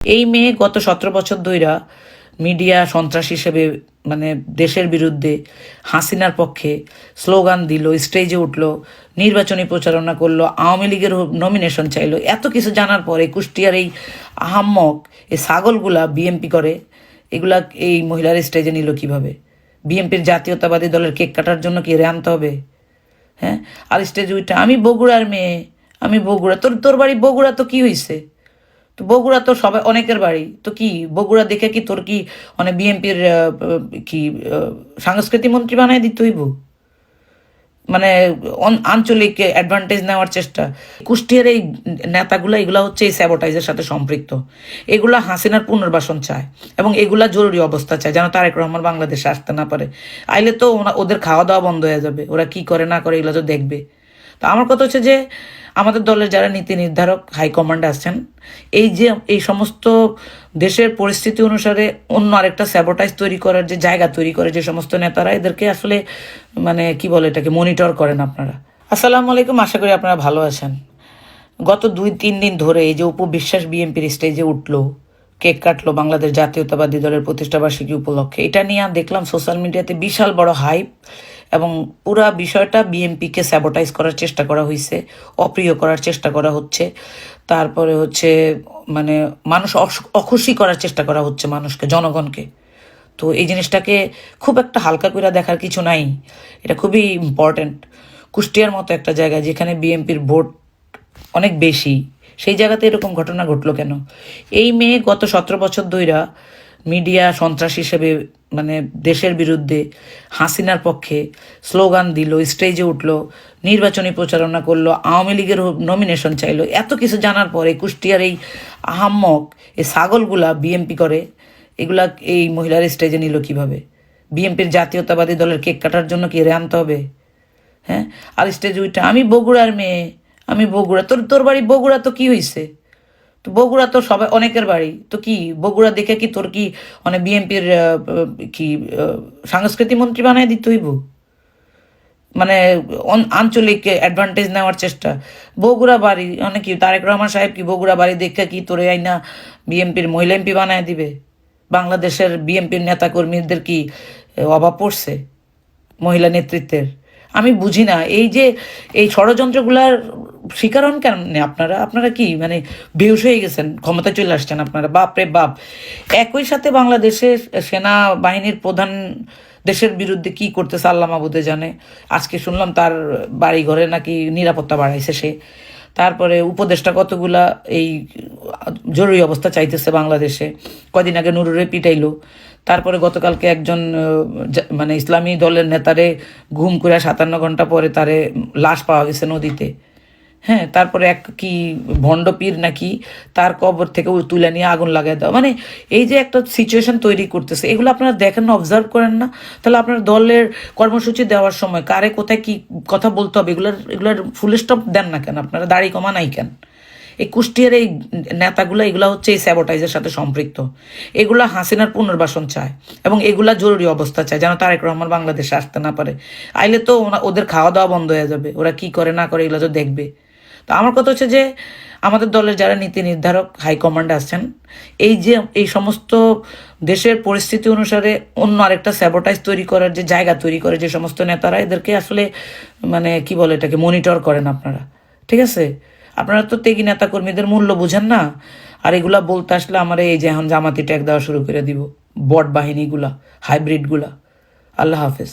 এই মেয়ে গত সতেরো বছর ধইরা মিডিয়া সন্ত্রাস হিসেবে মানে দেশের বিরুদ্ধে হাসিনার পক্ষে স্লোগান দিল, স্টেজে উঠল, নির্বাচনী প্রচারণা করল, আওয়ামী লীগের নমিনেশন চাইলো। এত কিছু জানার পরে কুষ্টিয়ার এই আহাম্মক, এই ছাগলগুলা বিএমপি করে, এগুলা এই মহিলার স্টেজে নিল কীভাবে? বিএনপির জাতীয়তাবাদী দলের কেক কাটার জন্য কি এরে আনতে হবে? হ্যাঁ? আর স্টেজে উঠে, আমি বগুড়ার মেয়ে, আমি বগুড়া, তোর তোর বাড়ি বগুড়া তো কি হয়েছে তো বগুড়া তো সবাই, অনেকের বাড়ি। তো কি, বগুড়া দেখে কি তোর কি মানে বিএনপির কি সাংস্কৃতিক মন্ত্রী বানায় দিতে হইব? মানে আঞ্চলিক অ্যাডভান্টেজ নেওয়ার চেষ্টা। কুষ্টিয়ার এই নেতাগুলো, এগুলা হচ্ছে এই স্যাবোটাইজের সাথে সম্পৃক্ত। এগুলা হাসিনার পুনর্বাসন চায় এবং এগুলা জরুরি অবস্থা চায়, যেন তারেক রহমান বাংলাদেশে আসতে না পারে। আইলে তো ওদের খাওয়া দাওয়া বন্ধ হয়ে যাবে। ওরা কি করে না করে এগুলো তো দেখবে। তো আমার কথা হচ্ছে যে আমাদের দলের যারা নীতি নির্ধারক হাইকমান্ড আছেন, এই যে, এই সমস্ত দেশের পরিস্থিতি অনুসারে অন্য আরেকটা স্যাবোটাইজ তৈরি করার যে জায়গা তৈরি করে যে সমস্ত নেতারা, এদেরকে আসলে মানে কি বলে এটাকে মনিটর করেন আপনারা। আসসালামু আলাইকুম, আশা করি আপনারা ভালো আছেন। গত দুই, তিন দিন ধরে এই যে উপবিশ্বাস বিএনপির স্টেজে উঠল, কেক কাটলো বাংলাদেশ জাতীয়তাবাদী দলের প্রতিষ্ঠাবার্ষিকী উপলক্ষে, এটা নিয়ে দেখলাম সোশ্যাল মিডিয়াতে বিশাল বড় হাইপ এবং পুরা বিষয়টা বিএনপিকে স্যাবোটাইজ করার চেষ্টা করা হয়েছে অপ্রিয় করার চেষ্টা করা হচ্ছে। তারপরে হচ্ছে মানে মানুষ অখুশি করার চেষ্টা করা হচ্ছে মানুষকে, জনগণকে। তো এই জিনিসটাকে খুব একটা হালকা করে দেখার কিছু নাই। এটা খুবই ইম্পর্ট্যান্ট কুষ্টিয়ার মতো একটা জায়গা যেখানে বিএনপির ভোট অনেক বেশি, সেই জায়গাতে এরকম ঘটনা ঘটলো কেন? এই মেয়ে গত সতেরো বছর ধইরা মিডিয়া সন্ত্রাস হিসেবে মানে দেশের বিরুদ্ধে হাসিনার পক্ষে স্লোগান দিল, স্টেজে উঠল, নির্বাচনী প্রচারণা করল, আওয়ামী লীগের নমিনেশন চাইলো, এত কিছু জানার পরে কুষ্টিয়ার এই আহাম্মক, এই ছাগলগুলা বিএমপি করে, এগুলা এই মহিলার স্টেজে নিল কীভাবে? বিএনপির জাতীয়তাবাদী দলের কেক কাটার জন্য কি এরে আনতে হবে? হ্যাঁ? আর স্টেজে উঠে, আমি বগুড়ার মেয়ে, আমি বগুড়া, তোর তোর বাড়ি বগুড়া তো কি হয়েছে তো বগুড়া তো সবাই, অনেকের বাড়ি। তো কি, বগুড়া দেখে কি তোর কি মানে বিএনপির কি সাংস্কৃতিক মন্ত্রী বানায় দিতে হইব? মানে আঞ্চলিক অ্যাডভান্টেজ নেওয়ার চেষ্টা। বগুড়া বাড়ি অনেক কি, তারেক রহমান সাহেব কি বগুড়া বাড়ি দেখে কি তোরে আইনা বিএনপির মহিলা এমপি বানায় দিবে? বাংলাদেশের বিএনপির নেতাকর্মীদের কি অভাব পড়ছে মহিলা নেতৃত্বের? আমি বুঝি না। এই যে, এই ষড়যন্ত্রগুলার শিকার হন কেন আপনারা? আপনারা কি মানে বেহুশ হয়ে গেছেন ক্ষমতা চলে আসছেন আপনারা? বাপ রে বাপ। একই সাথে বাংলাদেশের সেনা বাহিনীর প্রধান দেশের বিরুদ্ধে কি করতেছে আল্লাহ মাবুদে জানে। আজকে শুনলাম তার বাড়ি ঘরে নাকি নিরাপত্তা বাড়াইছে সে। তারপরে উপদেষ্টা কতগুলা এই জরুরি অবস্থা চাইতেছে বাংলাদেশে। কদিন আগে নুরুরে পিটাইলো। তারপরে গতকালকে একজন মানে ইসলামী দলের নেতারে ঘুম করে সাতান্ন ঘণ্টা পরে তারে লাশ পাওয়া গেছে নদীতে। হ্যাঁ তারপরে এক কি ভণ্ডপীর নাকি তার কবর থেকে তুলে নিয়ে আগুন লাগাই দেওয়া। মানে এই যে একটা সিচুয়েশন তৈরি করতেছে, এগুলো আপনারা দেখেন না অবজার্ভ করেন না। তাহলে আপনার দলের কর্মসূচি দেওয়ার সময় কারে কোথায় কি কথা বলতে হবে, এগুলোর এগুলোর ফুল স্টপ দেন না কেন? আপনারা দাড়ি কমা নাই কেন? এই কুষ্টিয়ার এই নেতাগুলো, এগুলা হচ্ছে এই স্যাবোটাইজের সাথে সম্পৃক্ত। এগুলো হাসিনার পুনর্বাসন চায় এবং এগুলা জরুরি অবস্থা চায় যেন তারেক রহমান বাংলাদেশে আসতে না পারে। আইলে তো ওদের খাওয়া দাওয়া বন্ধ হয়ে যাবে। ওরা কি করে না করে এগুলো তো দেখবে। তো আমার কথা হচ্ছে যে, আমাদের দলের যারা নীতি নির্ধারক হাইকমান্ড আছেন, এই যে, এই সমস্ত দেশের পরিস্থিতি অনুসারে অন্য আরেকটা স্যাবোটাইজ তৈরি করার যে জায়গা তৈরি করে যে সমস্ত নেতারা, এদেরকে আসলে মানে কি বলে এটাকে, মনিটর করেন আপনারা। ঠিক আছে? আপনারা তো তেগি নেতা কর্মীদের মূল্য বুঝেন না। আর এগুলা বলতে আসলে আমার এই যে এখন জামাতি ট্যাগ দেওয়া শুরু করে দিব। বট বাহিনীগুলা, হাইব্রিডগুলা। আল্লাহ হাফেজ।